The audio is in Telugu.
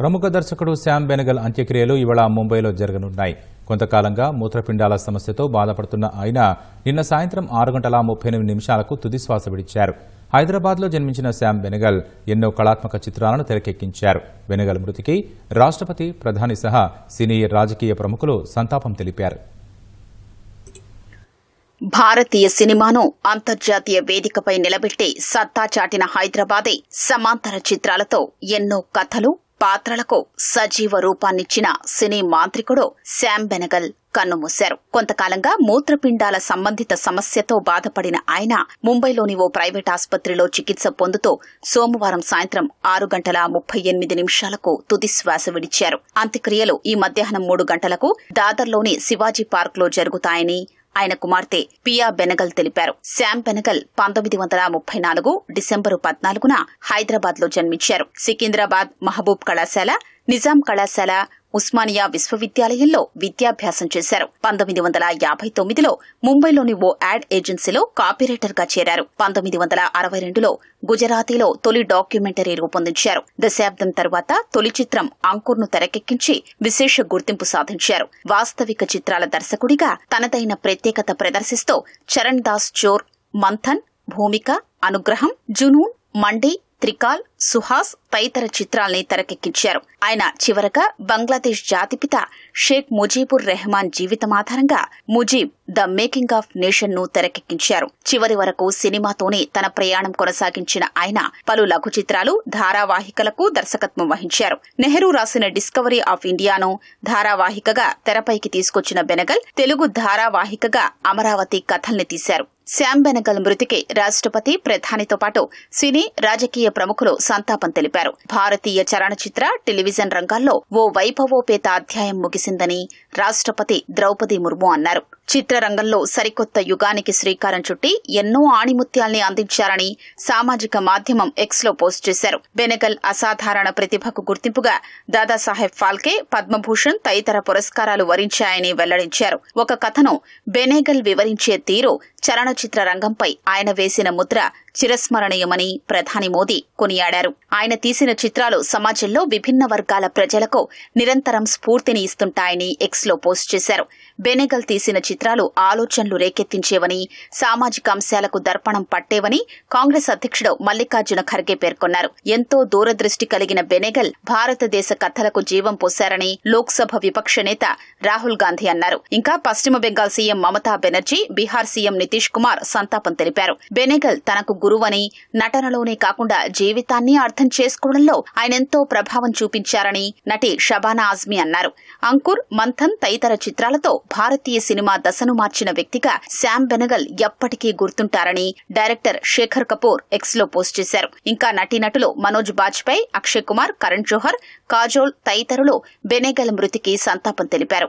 ప్రముఖ దర్శకుడు శ్యామ్ బెనగల్ అంత్యక్రియలు ఇవాళ ముంబైలో జరగనున్నాయి. కొంతకాలంగా మూత్రపిండాల సమస్యతో బాధపడుతున్న ఆయన నిన్న సాయంత్రం ఆరు గంటల ముప్పై ఎనిమిది నిమిషాలకు తుదిశ్వాస విడిచారు. హైదరాబాద్లో జన్మించిన శ్యామ్ బెనగల్ ఎన్నో కళాత్మక చిత్రాలను తెరకెక్కించారు. బెనగల్ మృతికి రాష్ట్రపతి ప్రధాని సహా సినీ రాజకీయ ప్రముఖులు సంతాపం తెలిపారు. భారతీయ సినిమాను అంతర్జాతీయ వేదికపై నిలబెట్టి సత్తా చాటిన హైదరాబాదే సమాంతర చిత్రాలతో ఎన్నో కథలు పాత్రలకు సజీవ రూపాన్నిచ్చిన సినీ మాంత్రికుడు శామ్ బెనగల్ కన్నుమూశారు. కొంతకాలంగా మూత్రపిండాల సంబంధిత సమస్యతో బాధపడిన ఆయన ముంబైలోని ఓ ప్రైవేట్ ఆసుపత్రిలో చికిత్స పొందుతూ సోమవారం సాయంత్రం ఆరు గంటల ముప్పై ఎనిమిది నిమిషాలకు తుది శ్వాస విడిచారు. అంత్యక్రియలు ఈ మధ్యాహ్నం మూడు గంటలకు దాదర్లోని శివాజీ పార్క్లో జరుగుతాయని ఆయన కుమార్తె పియా బెనగల్ తెలిపారు. శామ్ బెనగల్ పంతొమ్మిది వందల ముప్పై నాలుగు డిసెంబరు పద్నాలుగున హైదరాబాద్లో జన్మించారు. సికింద్రాబాద్ మహబూబ్ కళాశాల నిజాం కళాశాల ఉస్మానియా విశ్వవిద్యాలయంలో విద్యాభ్యాసం చేశారు. పంతొమ్మిది వందల యాభై తొమ్మిదిలో ముంబైలోని ఓ యాడ్ ఏజెన్సీలో కాపీరైటర్గా చేరారు. పంతొమ్మిది వందల అరవై రెండులో గుజరాతీలో తొలి డాక్యుమెంటరీ రూపొందించారు. దశాబ్దం తర్వాత తొలి చిత్రం అంకుర్ను తెరకెక్కించి విశేష గుర్తింపు సాధించారు. వాస్తవిక చిత్రాల దర్శకుడిగా తనదైన ప్రత్యేకత ప్రదర్శిస్తూ చరణ్ దాస్ చోర్ మంథన్ భూమిక అనుగ్రహం జునూన్ మండి త్రికాల్ సుహాస్ తదితర చిత్రాల్ని తెరకెక్కించారు. ఆయన చివరగా బంగ్లాదేశ్ జాతిపిత షేక్ ముజీబుర్ రెహమాన్ జీవితం ఆధారంగా ముజీబ్ ద మేకింగ్ ఆఫ్ నేషన్ను తెరకెక్కించారు. చివరి వరకు సినిమాతోనే తన ప్రయాణం కొనసాగించిన ఆయన పలు లఘు చిత్రాలు ధారావాహికలకు దర్శకత్వం వహించారు. నెహ్రూ రాసిన డిస్కవరీ ఆఫ్ ఇండియాను ధారావాహికగా తెరపైకి తీసుకొచ్చిన బెనగల్ తెలుగు ధారావాహికగా అమరావతి కథల్ని తీశారు. శ్యామ్ బెనగల్ మృతికి రాష్ట్రపతి ప్రధానితో పాటు సినీ రాజకీయ ప్రముఖులు సంతాపం తెలిపారు. భారతీయ చలనచిత్ర టెలివిజన్ రంగాల్లో ఓ వైభవోపేత అధ్యాయం ముగిసిందని రాష్ట్రపతి ద్రౌపది ముర్ము అన్నారు. చిత్రరంగంలో సరికొత్త యుగానికి శ్రీకారం చుట్టి ఎన్నో ఆణిముత్యాల్ని అందించారని సామాజిక మాధ్యమం ఎక్స్లో పోస్ట్ చేశారు. బెనగల్ అసాధారణ ప్రతిభకు గుర్తింపుగా దాదాసాహెబ్ ఫాల్కే పద్మభూషణ్ తదితర పురస్కారాలు వరించాయని వెల్లడించారు. ఒక కథను బెనేగల్ వివరించే తీరు చలనచిత్ర రంగంపై ఆయన వేసిన ముద్ర చిరస్మరణీయమని ప్రధాని మోదీ కొనియాడారు. ఆయన తీసిన చిత్రాలు సమాజంలో విభిన్న వర్గాల ప్రజలకు నిరంతరం స్ఫూర్తిని ఇస్తుంటాయని ఎక్స్లో పోస్ట్ చేశారు. బెనేగల్ తీసిన చిత్రాలు ఆలోచనలు రేకెత్తించేవని సామాజిక అంశాలకు దర్పణం పట్టేవని కాంగ్రెస్ అధ్యక్షుడు మల్లికార్జున ఖర్గే పేర్కొన్నారు. ఎంతో దూరదృష్టి కలిగిన బెనెగల్ భారతదేశ కథలకు జీవం పోశారని లోక్సభ విపక్ష నేత రాహుల్ గాంధీ అన్నారు. ఇంకా పశ్చిమ బెంగాల్ సీఎం మమతా బెనర్జీ బీహార్ సీఎం నితీష్ కుమార్ సంతాపం తెలిపారు. బెనెగల్ తనకు గురువని నటనలోనే కాకుండా జీవితాన్ని అర్థం చేసుకోవడంలో ఆయనెంతో ప్రభావం చూపించారని నటి షబానా ఆజ్మీ అన్నారు. అంకుర్ మంథన్ తదితర చిత్రాలతో భారతీయ సినిమా దశను మార్చిన వ్యక్తిగా శామ్ బెనగల్ ఎప్పటికీ గుర్తుంటారని డైరెక్టర్ శేఖర్ కపూర్ ఎక్స్లో పోస్ట్ చేశారు. ఇంకా నటీనటులు మనోజ్ బాజ్పేయి అక్షయ్ కుమార్ కరణ్ జోహర్ కాజోల్ తదితరులు బెనెగల్ మృతికి సంతాపం తెలిపారు.